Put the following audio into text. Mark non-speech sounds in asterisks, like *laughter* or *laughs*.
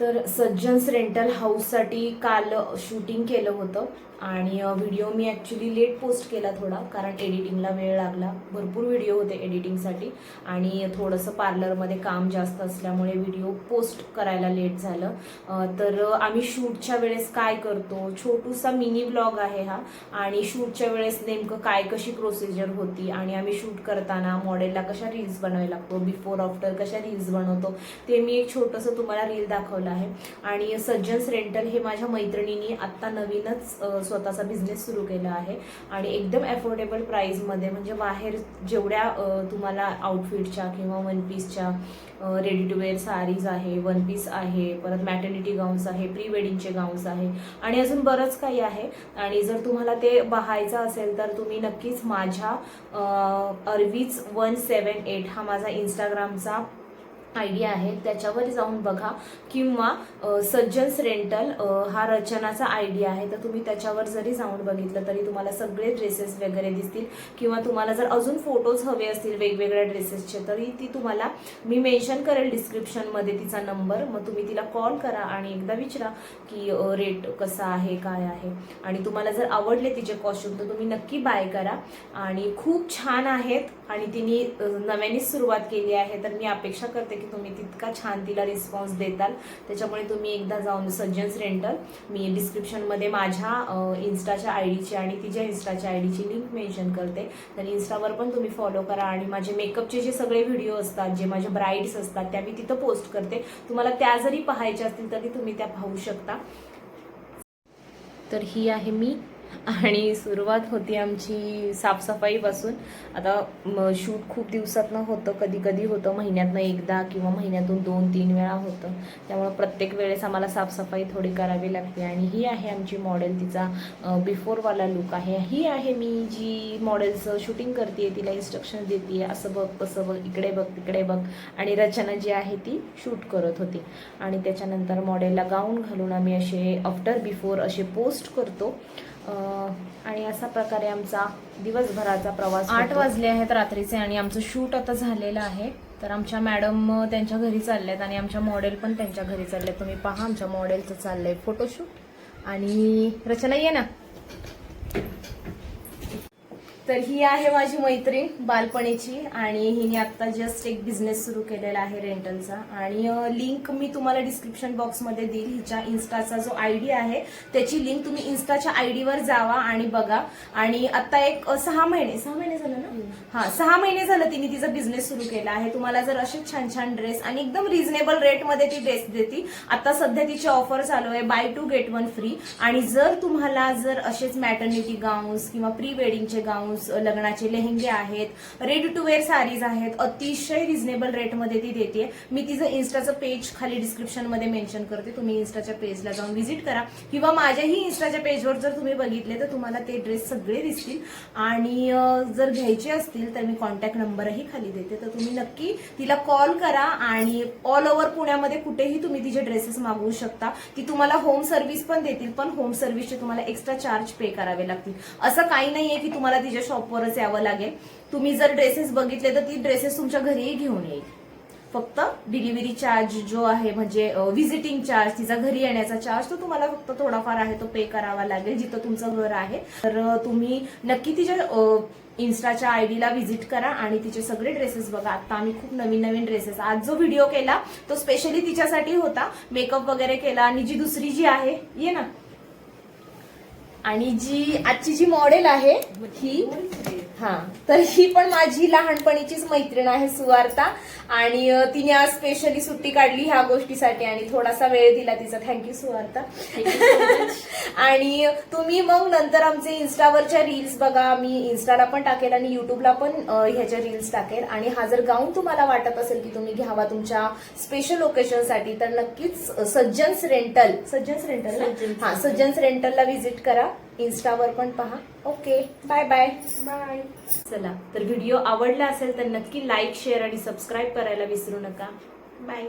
तर सज्जन्स रेंटल हाऊससाठी काल शूटिंग केलं होतं. आणि व्हिडिओ मी ॲक्च्युली लेट पोस्ट केला थोडा कारण एडिटिंगला वेळ लागला. भरपूर व्हिडिओ होते एडिटिंगसाठी आणि थोडंसं पार्लरमध्ये काम जास्त असल्यामुळे व्हिडिओ पोस्ट करायला लेट झालं. तर आम्ही शूटच्या वेळेस काय करतो? छोटूसा मिनी ब्लॉग आहे हा. आणि शूटच्या वेळेस नेमकं काय कशी प्रोसिजर होती? आणि आम्ही शूट करताना मॉडेलला कशा रील्स बनवायला लागतो? बिफोर आफ्टर कशा रील्स बनवतो? ते मी एक छोटंसं तुम्हाला रील दाखवलं. आहे. आणि सज्जन्स रेंटल हे माझ्या मैत्रिणींनी आत्ता नवीनच स्वतःचा बिझनेस सुरू केला आहे. आणि एकदम अफोर्डेबल प्राईजमध्ये म्हणजे बाहेर जेवढ्या तुम्हाला आउटफिटच्या किंवा वन पीसच्या रेडी टू वेअर सारीज आहे वन पीस आहे परत मॅटर्निटी गाऊन्स आहे प्री वेडिंगचे गाऊन्स आहे आणि अजून बरंच काही आहे. आणि जर तुम्हाला ते पाहायचं असेल तर तुम्ही नक्कीच माझ्या अरवीज वन सेवन एट हा माझा इंस्टाग्रामचा आयडिया आहे. त्याच्यावर जाऊन बघा. किंवा सज्जन्स रेंटल हा रचनाचा आयडिया आहे. तर तुम्ही त्याच्यावर जरी जाऊन बघितलं तरी तुम्हाला सगळे ड्रेसेस वगैरे दिसतील. किंवा तुम्हाला जर अजून फोटोज हवे असतील वेगवेगळ्या ड्रेसेसचे तरी ती तुम्हाला मी मेन्शन करेल डिस्क्रिप्शनमध्ये तिचा नंबर मग तुम्ही तिला कॉल करा आणि एकदा विचारा की रेट कसा आहे काय आहे. आणि तुम्हाला जर आवडले तिचे कॉस्ट्युम तर तुम्ही नक्की बाय करा. आणि खूप छान आहेत. आणि तिने नव्यानेच सुरुवात केली आहे. तर मी अपेक्षा करते की तुम्ही तितका छान तिला रिस्पॉन्स देताल. त्याच्यामुळे तुम्ही एकदा जाऊन सज्जन्स रेंटल मी डिस्क्रिप्शनमध्ये माझ्या इन्स्टाच्या आय डीची आणि तिच्या इन्स्टाच्या आय डीची लिंक मेन्शन करते. तर इन्स्टावर पण तुम्ही फॉलो करा आणि माझे मेकअपचे जे सगळे व्हिडिओ असतात जे माझे ब्राईड्स असतात त्या मी तिथं पोस्ट करते. तुम्हाला त्या जरी पाहायच्या असतील तरी तुम्ही त्या पाहू शकता. तर ही आहे मी. आणि सुरुवात होती आमची साफसफाईपासून. आता शूट खूप दिवसातनं होतं कधी कधी होतं महिन्यातनं एकदा किंवा महिन्यातून दोन तीन वेळा होतं. त्यामुळं प्रत्येक वेळेस आम्हाला साफसफाई थोडी करावी लागते. आणि ही आहे आमची मॉडेल तिचा बिफोरवाला लुक आहे. ही आहे मी जी मॉडेलचं शूटिंग करते तिला इन्स्ट्रक्शन देते असं बघ तसं बघ इकडे बघ तिकडे बघ. आणि रचना जी आहे ती शूट करत होती. आणि त्याच्यानंतर मॉडेलला गाऊन घालून आम्ही असे आफ्टर बिफोर असे पोस्ट करतो. आणि अशा प्रकारे आमचा दिवसभराचा प्रवास आठ वाजले आहेत रात्रीचे आणि आमचं शूट आता झालेलं आहे. तर आमच्या मॅडम त्यांच्या घरी चालल्यात आणि आमच्या मॉडेल पण त्यांच्या घरी चालल्यात. तुम्ही पहा आमच्या मॉडेलचं चाललंय फोटोशूट आणि रचना ये ना. तर ही आहे माझी मैत्रीण बालपणीची आणि हिने आता जस्ट एक बिझनेस सुरू केलेला आहे रेंटलचा आणि लिंक मी तुम्हाला डिस्क्रिप्शन बॉक्समध्ये देईल. हिच्या इन्स्टाचा जो आयडी आहे त्याची लिंक तुम्ही इन्स्टाच्या आयडीवर जावा आणि बघा. आणि आता एक सहा महिने सहा महिने झालं ना? हा सहा महिने झालं तिने तिचा बिझनेस सुरू केला आहे. तुम्हाला जर असे छान छान ड्रेस आणि एकदम रिझनेबल रेटमध्ये ती ड्रेस देते आता सध्या तिची ऑफर चालू आहे buy two get one free आणि जर तुम्हाला जर असेच मॅटर्निटी गाऊन्स किंवा प्री वेडिंगचे गाऊन्स लग्नाचे लेहंगे आहेत रेडी टू वेअर साडीज आहेत अतिशय रिझनेबल रेटमध्ये ती देते. मी तिचं इन्स्टाचं पेज खाली डिस्क्रिप्शनमध्ये मेन्शन करते. तुम्ही इन्स्टाच्या पेजला जाऊन व्हिजिट करा. किंवा माझ्याही इन्स्टाच्या पेजवर जर तुम्ही बघितले तर तुम्हाला ते ड्रेस सगळे दिसतील. आणि जर घ्यायचे असतील तर मी कॉन्टॅक्ट नंबरही खाली देते. तर तुम्ही नक्की तिला कॉल करा आणि ऑल ओव्हर पुण्यामध्ये कुठेही तुम्ही तिचे ड्रेसेस मागवू शकता. ती तुम्हाला होम सर्व्हिस पण देतील पण होम सर्व्हिसचे तुम्हाला एक्स्ट्रा चार्ज पे करावे लागतील. असं काही नाहीये की तुम्हाला तिच्या शॉपवरच यावं लागेल. तुम्ही जर ड्रेसेस बघितले तर ती ड्रेसेस तुमच्या घरीही घेऊन येईल. फक्त डिलिव्हरी चार्ज जो आहे म्हणजे व्हिजिटिंग चार्ज तिचा घरी येण्याचा चार्ज तो तुम्हाला फक्त थोडाफार आहे तो पे करावा लागेल जिथं तुमचं घर आहे. तर तुम्ही नक्की तिच्या इन्स्टाच्या आय डीला व्हिजिट करा आणि तिचे सगळे ड्रेसेस बघा. आता आम्ही खूप नवीन नवीन ड्रेसेस आज जो व्हिडिओ केला तो स्पेशली तिच्यासाठी होता. मेकअप वगैरे केला आणि जी दुसरी जी आहे ये ना. आणि जी आजची जी मॉडेल आहे ही हा तर ही पण माझी लहानपणीचीच मैत्रीण आहे सुवार्ता. आणि तिने आज स्पेशली सुट्टी काढली ह्या गोष्टीसाठी आणि थोडासा वेळ दिला तिचा. थँक्यू सुवार्ता. *laughs* आणि तुम्ही मग नंतर आमचे इन्स्टावरच्या रील्स बघा. मी इन्स्टाला पण टाकेल आणि युट्यूबला पण ह्याच्या रील्स टाकेल. आणि हा जर गाऊन तुम्हाला वाटत असेल की तुम्ही घ्यावा तुमच्या स्पेशल ओकेशनसाठी तर नक्कीच सज्जन्स रेंटल सज्जन्स रेंटल हा सज्जन्स रेंटलला व्हिजिट करा. इन्स्टावर पण पहा. Okay bye bye. बाय. चला तर व्हिडिओ आवडला असेल तर नक्की लाईक शेअर आणि सबस्क्राईब करायला विसरू नका. बाय.